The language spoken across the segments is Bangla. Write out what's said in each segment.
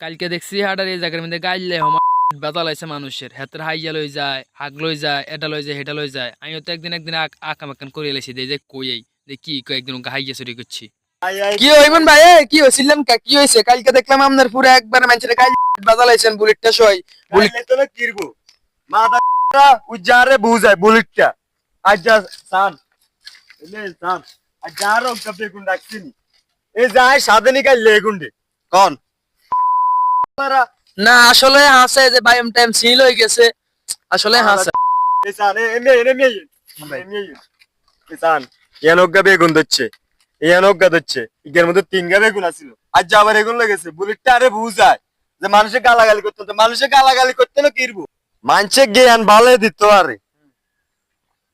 কালকে দেখছি হাটার এই জায়গার মধ্যে গাইলে হমা বেতা লাইছে মানুষের। হাতের হাইয়া লই যায় হাগ লই যায় এটা লই যায় হেটা লই যায়। আমিও তো একদিন একদিন আক- আকাম আকাম করে এলেছি যে কই যে কি একদিন হাইয়া চুরি করছি। কি হইমন ভাই? কি কা কি হইছে? কালকে দেখলাম আপনার পুরো একবার মানুষের গাইল বুলেটটা সই। বুলেট বুলেট তো না কিরবো? মাথা উজ্জারে বুঝায় বুলেটটা। আজ সান এলে সান আজ যা রোগ কবে গুন ডাকছিনি এ যায় সাধনি কাই লেগুন্ডে। কোন? না, আসলে হাসে যে টাইম সিল হয়ে গেছে। আসলে হাসে। মানুষে গালাগালি করতে না। জ্ঞান ভালো দিত আরে।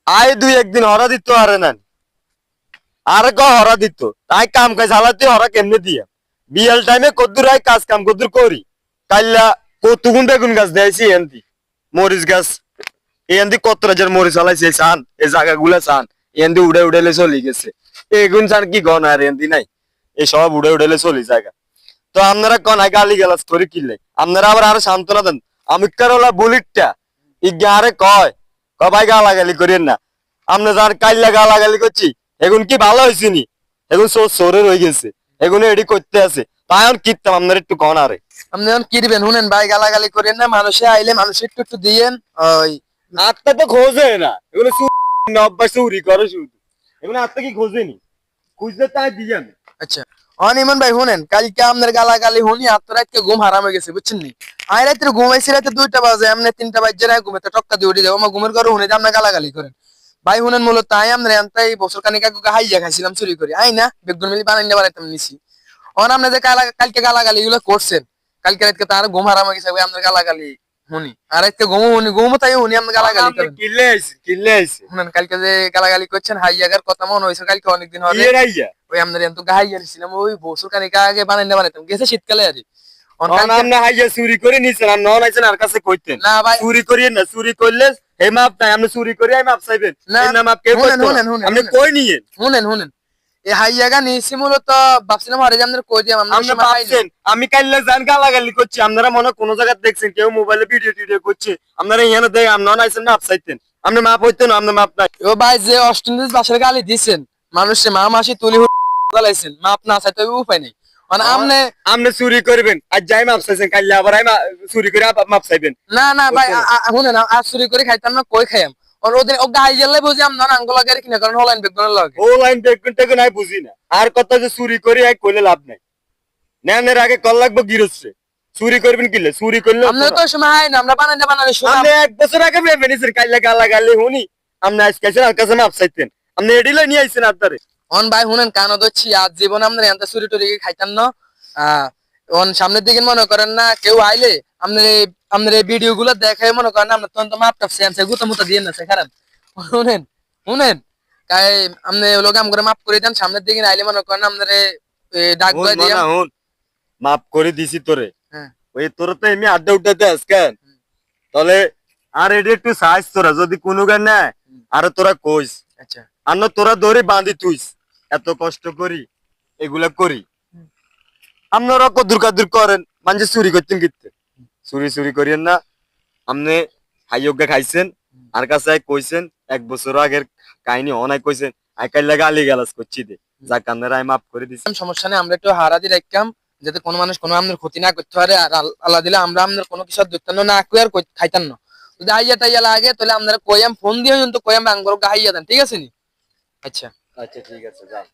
আয় দুই একদিন হরা দিত আরে না আর ক হরা দিত? তাই কাম কাজ, হালাতে হরা কেমনে দিয়া? বিয়াল টাইমে কদ্দুর আয়, কাজ কাম কদ্দুর করি। কাইলা বেগুন গাছ মরিচ গাছ এনদি কত রাজার মরিচ হালাইছে এনদি উড়ে উড়েলে চলি গেছে এগুন কি গন আর এনদি নাই এই সব উড়ে উড়েলে চলি জায়গা তো আপনারা করে আপনারা আবার আরও সান্ত্বনা দেন আমি কারোলা বুলেটটা ই গারে কয় কবাই গালাগালি করেন না আপনি যার কাইল্লা গালাগালি করছি এখন কি ভালো হয়েছে নি এখন সো সরে রয়ে গেছে এখন এডি করতে আছে তাই কিনতাম আপনার একটু কন আরে। আপনি এখন কি দিবেন? শুনেন ভাই গালাগালি করেন না মানুষে আইলে মানুষ একটু একটু দিয়েন। ওই আত্মা তো খোঁজে না। এগুলো অভ্যাস চুরি করে শুধু। এগুলো আত্মা কি খোঁজেনি? খুঁজলে তাই দিয়ে আমি। আচ্ছা। ভাই শুনেন কালকে আপনার গালাগালি শুনি আর তো রাতকে ঘুম হারাম হয়ে গেছে বুঝছেন নি? আই রাত্রে ঘুমাইছি রাতে দুইটা বাজে আপনি তিনটা বাজে না ঘুমে তো টক্কা দিয়ে উঠে যাব। আমার ঘুমের ঘরে শুনে যে আপনার গালাগালি করেন। ভাই শুনেন মূলত তাই আমরা এনতাই বছর খানিক আগে হাইয়া খাইছিলাম চুরি করি। আই না বেগুন মিলি বানাই না বানাইতাম নিছি। অন আপনি যে কালকে গালাগালি গুলো করছেন কালকে রাতকে তার ঘুম হারাম হয়ে গেছে আপনার গালাগালি শুনি। আর রাতকে ঘুমো শুনি ঘুমো তাই শুনি আপনার গালাগালি করেন। কিনলে আইসি কিনলে আইসি শুনেন কালকে যে গালাগালি করছেন হাইয়াগার কথা মনে হয়েছে কালকে অনেকদিন হবে। ইয়ে রাইয়া ওই আমাদের এত গাহাই গেছিলাম ওই বছর খানিক আগে বানাই না বানাইতাম গেছে শীতকালে আর। আমনা হাইয়া চুরি করে নিছেন আর নন আইছেন আর কাছে কইতেন। না ভাই। চুরি করিয়ে না চুরি করলে হে মাপ নাই আপনি চুরি করি আমি মাপ চাইবেন। না, না মাপ কে শুনেন, আপনি কই নিয়েন? শুনেন শুনেন। এই হাইয়াগা নিয়েছি মূলত ভাবছিলাম হরে যে আমাদের কই দিয়াম আমরা আপনি সময় পাইনি। ভাবছেন আমি কাইলে জান গালাগালি করছি আপনারা মনে কোনো দেখছেন কেউ মোবাইলে ভিডিও টিডিও করছে আপনারা এখানে দেখ আপনারা আইছেন মাপ চাইতেন আপনি মাপ হইতেন আপনি মাপ নাই। ও ভাই যে গালি দিছেন মানুষে মা মাসি তুলি জ্বালাইছেন মাপ না চাইতে উপায় নেই। মানে আমনে আপনি চুরি করবেন আজ যাই মাপ চাইছেন কাইলে আবার চুরি করে মাপ চাইবেন। না না ভাই শুনে না আ- শুনেন আ- আজ চুরি করে খাইতাম না কই খাইয়াম? আর ওদের ও গাই গেলে বুঝি আমরা আঙ্গুল লাগে কিনা কারণ লাগে। আই বুঝি না। আর কত যে চুরি করি আই কইলে লাভ নাই। নেনের আগে কল লাগবো গিরচ্ছে চুরি করবেন কিলে? চুরি করলে আমরা তো সময় হাই না আমরা বানাই না বানালে শুনলাম। আপনি এক বছর আগে ভেবে নিছেন কাইলে গালা গালি হুনি আপনি আজকে আইছেন আর কাছে মাপ চাইতেন। আপনি এডিলে নিয়ে আইছেন আপনারে। অন ভাই শুনেন কান ধরছি আজ জীবন আমরা এত চুরি টুরি খাইতাম না। আহ, অন সামনের দিকে মনে করেন না কেউ আইলে আপনার আপনার এই ভিডিও গুলো দেখে মনে করেন আপনার তখন তো মাপটা সেন্সে গুতা মুতা দিয়ে না খারাপ। শুনেন শুনেন। কাই আপনি লোক আম করে মাপ করে দেন সামনের দিকে আইলে মনে করেন আপনার ডাক করে দিয়ে মাপ করে দিছি তোরে। হ্যাঁ। ওই তোর তো এমনি আড্ডা উঠাতে আসকেন তাহলে আর এটি একটু সাইজ তোরা যদি কোনো গান না আর তোরা কইস। আচ্ছা। আর তোরা দড়ি বাঁধি তুইস এত কষ্ট করি এগুলা করি। আপনারা কদ্দুর কাদুর করেন? মানে চুরি করতেন কিনতে চুরি চুরি করিয়েন না। আপনি হাইয়োগা খাইছেন আর কাছে কইছেন এক বছর আগের কাহিনী অনেক কইছেন আই কাল লাগা আলি গালাস করছি দে। যা কান্নারা আই মাফ করে দিছি। সমস্যা নেই আমরা একটু হারা দিয়ে রাখতাম যাতে কোনো মানুষ কোনো আমাদের ক্ষতি না করতে পারে আর আল্লাহ দিলে আমরা আমাদের কোনো কিছু দৈত্যান্ন না কই আর খাইতাম না। যদি আইয়া টাইয়া লাগে তাহলে আমরা কইয়াম ফোন দিয়ে কিন্তু কইয়াম আঙ্গুর গাইয়া দেন ঠিক আছে নি? আচ্ছা। আচ্ছা ঠিক আছে যাও।